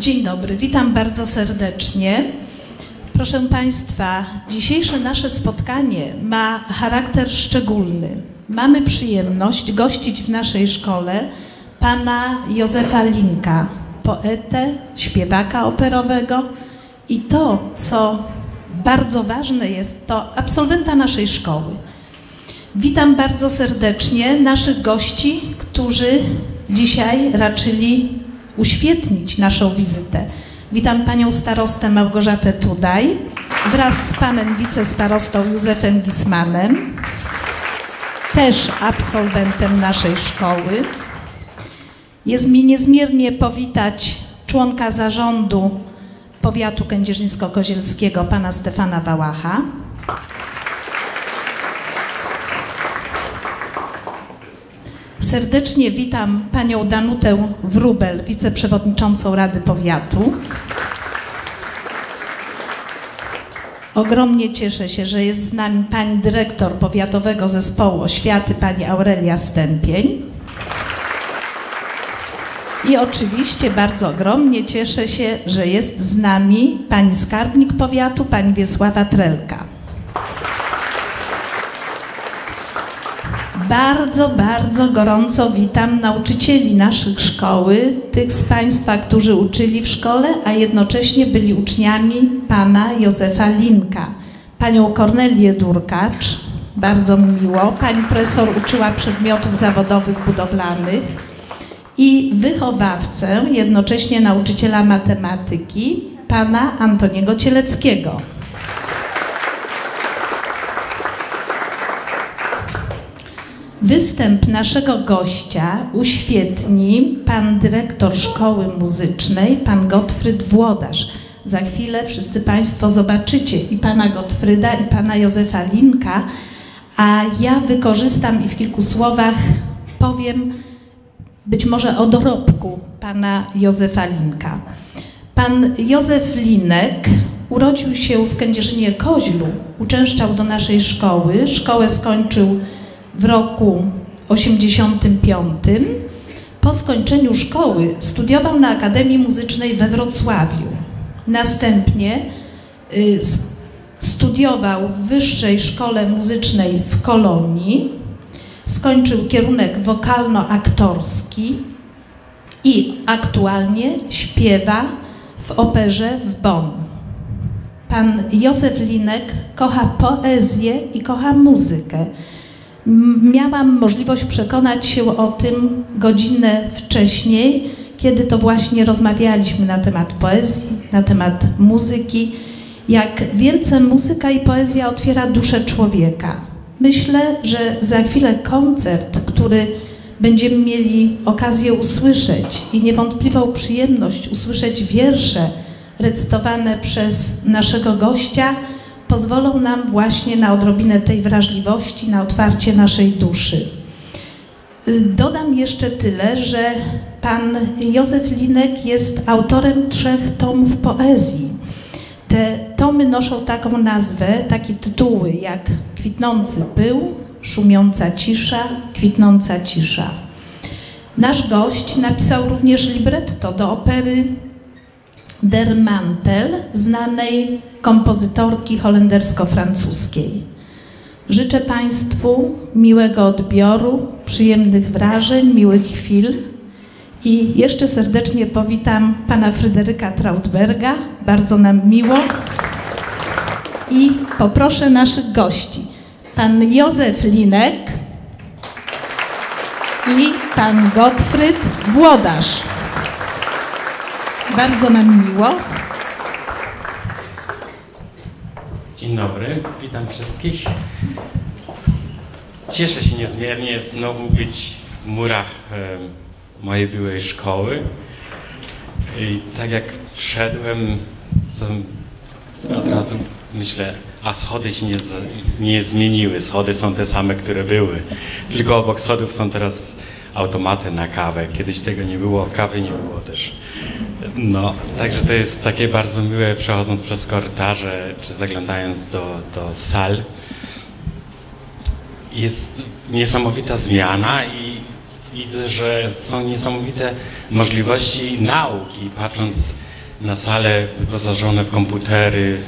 Dzień dobry, witam bardzo serdecznie. Proszę Państwa, dzisiejsze nasze spotkanie ma charakter szczególny. Mamy przyjemność gościć w naszej szkole pana Józefa Linka, poetę, śpiewaka operowego i to, co bardzo ważne jest, to absolwenta naszej szkoły. Witam bardzo serdecznie naszych gości, którzy dzisiaj raczyli uświetnić naszą wizytę. Witam panią starostę Małgorzatę Tudaj wraz z panem wicestarostą Józefem Gismanem, też absolwentem naszej szkoły. Jest mi niezmiernie powitać członka zarządu powiatu kędzierzyńsko-kozielskiego, pana Stefana Wałacha. Serdecznie witam panią Danutę Wrubel, wiceprzewodniczącą Rady Powiatu. Ogromnie cieszę się, że jest z nami pani dyrektor Powiatowego Zespołu Oświaty, pani Aurelia Stępień. I oczywiście bardzo ogromnie cieszę się, że jest z nami pani skarbnik powiatu, pani Wiesława Trelka. Bardzo, bardzo gorąco witam nauczycieli naszych szkoły, tych z Państwa, którzy uczyli w szkole, a jednocześnie byli uczniami pana Józefa Linka. Panią Kornelię Durkacz, bardzo mi miło. Pani profesor uczyła przedmiotów zawodowych budowlanych i wychowawcę, jednocześnie nauczyciela matematyki, pana Antoniego Cieleckiego. Występ naszego gościa uświetni pan dyrektor szkoły muzycznej, pan Gottfried Włodarz. Za chwilę wszyscy Państwo zobaczycie i pana Gottfryda, i pana Józefa Linka, a ja wykorzystam i w kilku słowach powiem być może o dorobku pana Józefa Linka. Pan Józef Linek urodził się w Kędzierzynie Koźlu, uczęszczał do naszej szkoły, szkołę skończył w roku 85. Po skończeniu szkoły studiował na Akademii Muzycznej we Wrocławiu. Następnie y, studiował w Wyższej Szkole Muzycznej w Kolonii. Skończył kierunek wokalno-aktorski i aktualnie śpiewa w operze w Bonn. Pan Józef Linek kocha poezję i kocha muzykę. Miałam możliwość przekonać się o tym godzinę wcześniej, kiedy to właśnie rozmawialiśmy na temat poezji, na temat muzyki, jak wielce muzyka i poezja otwiera duszę człowieka. Myślę, że za chwilę koncert, który będziemy mieli okazję usłyszeć i niewątpliwą przyjemność usłyszeć wiersze recytowane przez naszego gościa, pozwolą nam właśnie na odrobinę tej wrażliwości, na otwarcie naszej duszy. Y, dodam jeszcze tyle, że pan Józef Linek jest autorem trzech tomów poezji. Te tomy noszą taką nazwę, takie tytuły jak Kwitnący pył, Szumiąca cisza, Kwitnąca cisza. Nasz gość napisał również libretto do opery Der Mantel, znanej kompozytorki holendersko-francuskiej. Życzę Państwu miłego odbioru, przyjemnych wrażeń, miłych chwil i jeszcze serdecznie powitam pana Fryderyka Trautberga, bardzo nam miło. I poproszę naszych gości, pan Józef Linek i pan Gottfried Włodarz. Bardzo nam miło. Dzień dobry, witam wszystkich. Cieszę się niezmiernie znowu być w murach mojej byłej szkoły. I tak jak wszedłem, co od razu myślę, a schody się nie, nie zmieniły. Schody są te same, które były. Tylko obok schodów są teraz automaty na kawę. Kiedyś tego nie było, kawy nie było też. No, także to jest takie bardzo miłe, przechodząc przez korytarze, czy zaglądając do, do sal. Jest niesamowita zmiana i widzę, że są niesamowite możliwości nauki, patrząc na sale wyposażone w komputery.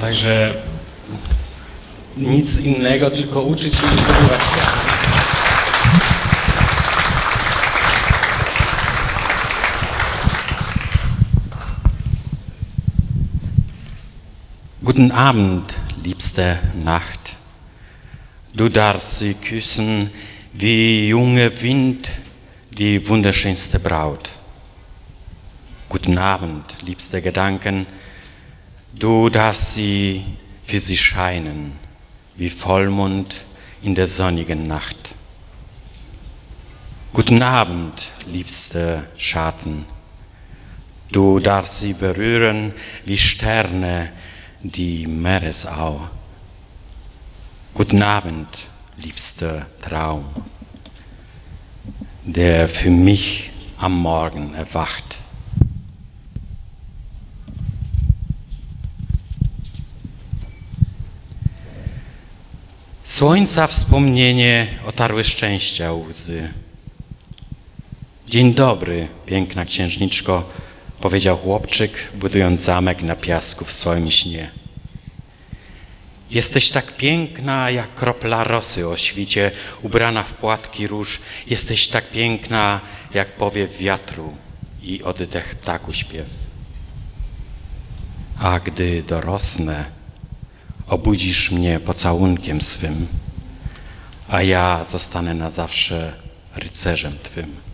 Także nic innego, tylko uczyć i zdobywać Guten Abend, liebste Nacht. Du darfst sie küssen wie junge Wind, die wunderschönste Braut. Guten Abend, liebste Gedanken. Du darfst sie für sie scheinen, wie Vollmond in der sonnigen Nacht. Guten Abend, liebste Schatten. Du darfst sie berühren wie Sterne, die Meeresau. Guten Abend, liebster Traum, der für mich am Morgen erwacht. Słońca wspomnienie otarły szczęścia łzy. Dzień dobry, piękna księżniczko, powiedział chłopczyk, budując zamek na piasku w swoim śnie. Jesteś tak piękna jak kropla rosy o świcie, ubrana w płatki róż. Jesteś tak piękna jak powiew wiatru i oddech ptaku śpiew. A gdy dorosnę, obudzisz mnie pocałunkiem swym, a ja zostanę na zawsze rycerzem Twym.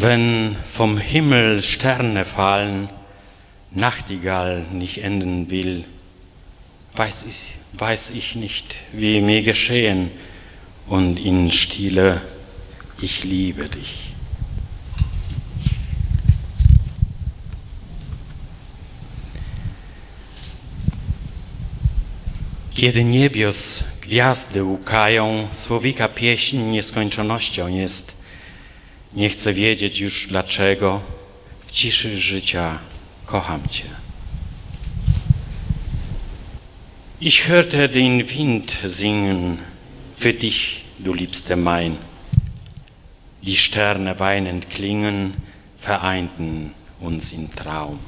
Wenn vom Himmel Sterne fallen, Nachtigall nicht enden will, weiß ich, weiß ich nicht, wie mir geschehen, und in Stille, ich liebe dich. Kiedy niebios gwiazdy łukają, słowika pieśń nieskończonością jest. Nie chcę wiedzieć już dlaczego, w ciszy życia kocham Cię. Ich hörte den Wind singen, für dich, du Liebste mein. Die Sterne weinend klingen, vereinten uns im Traum.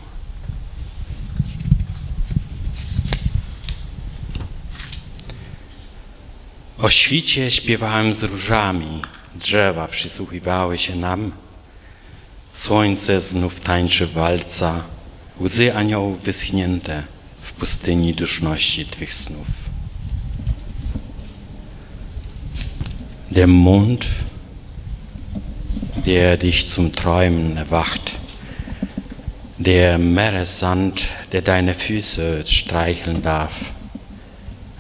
O świcie śpiewałem z różami, drzewa przysłuchiwały się nam. Słońce znów tańczy walca, łzy aniołów wyschnięte w pustyni duszności Twych snów. Der Mond, der dich zum Träumen erwacht, der Meeressand, der deine Füße streicheln darf,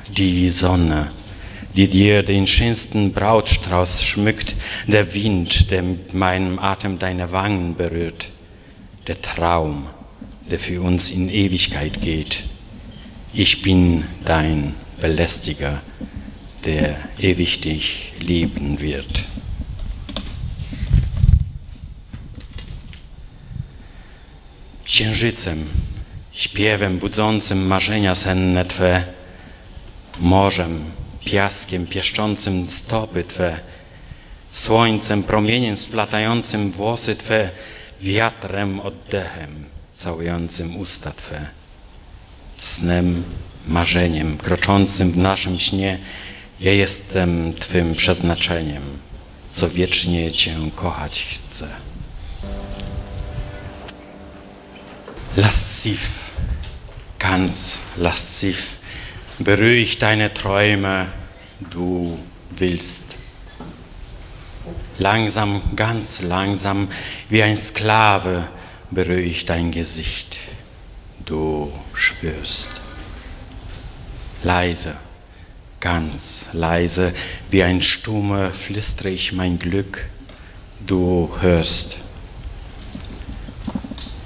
die Sonne, die dir den schönsten Brautstrauß schmückt, der Wind, der mit meinem Atem deine Wangen berührt, der Traum, der für uns in Ewigkeit geht. Ich bin dein Belästiger, der ewig dich lieben wird. Księżycem, śpiewem budzącym marzenia senne Twe, morzem, piaskiem pieszczącym stopy Twe, słońcem, promieniem splatającym włosy Twe, wiatrem, oddechem całującym usta Twe, snem, marzeniem kroczącym w naszym śnie, ja jestem Twym przeznaczeniem, co wiecznie Cię kochać chcę. Lasciv, ganz lasciv, berühre ich deine Träume, du willst. Langsam, ganz langsam, wie ein Sklave, berühre ich dein Gesicht, du spürst. Leise, ganz leise, wie ein Stumme flüstere ich mein Glück, du hörst.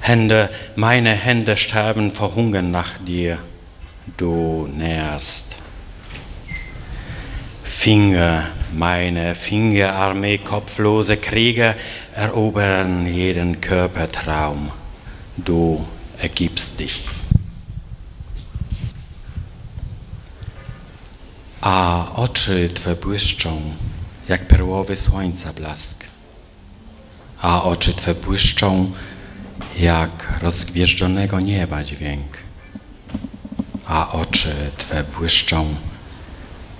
Hände, meine Hände sterben vor Hunger nach dir, du nährst. Finger, meine Fingerarmee, kopflose Krieger erobern jeden Körpertraum, du ergibst dich. A oczy Twe błyszczą, jak perłowy słońca blask. a oczy Twe błyszczą jak rozgwieżdżonego nieba dźwięk, a oczy Twe błyszczą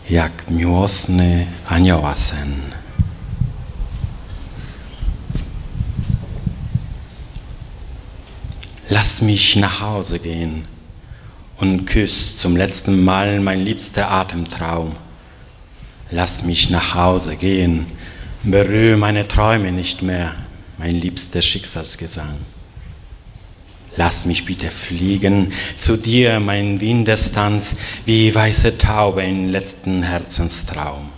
jak miłosny anioła sen. Lass mich nach Hause gehen und küss zum letzten Mal mein liebster Atemtraum. Lass mich nach Hause gehen, berühre meine Träume nicht mehr, mein liebster Schicksalsgesang. Lass mich bitte fliegen zu dir, mein Windestanz, wie weiße Taube im letzten Herzenstraum.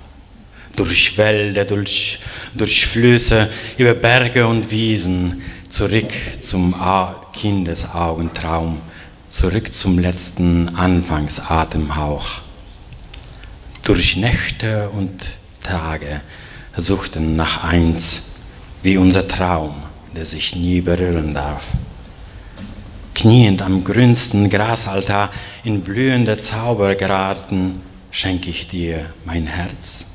Durch Wälder, durch, durch Flüsse, über Berge und Wiesen, zurück zum Kindesaugentraum, zurück zum letzten Anfangsatemhauch. Durch Nächte und Tage suchten nach eins, wie unser Traum, der sich nie berühren darf kniend am grünsten Grasaltar in blühende Zauber geraten, schenke ich dir mein Herz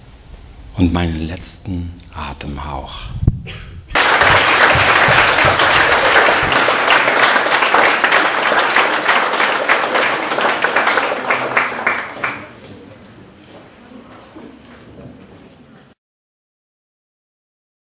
und meinen letzten Atemhauch.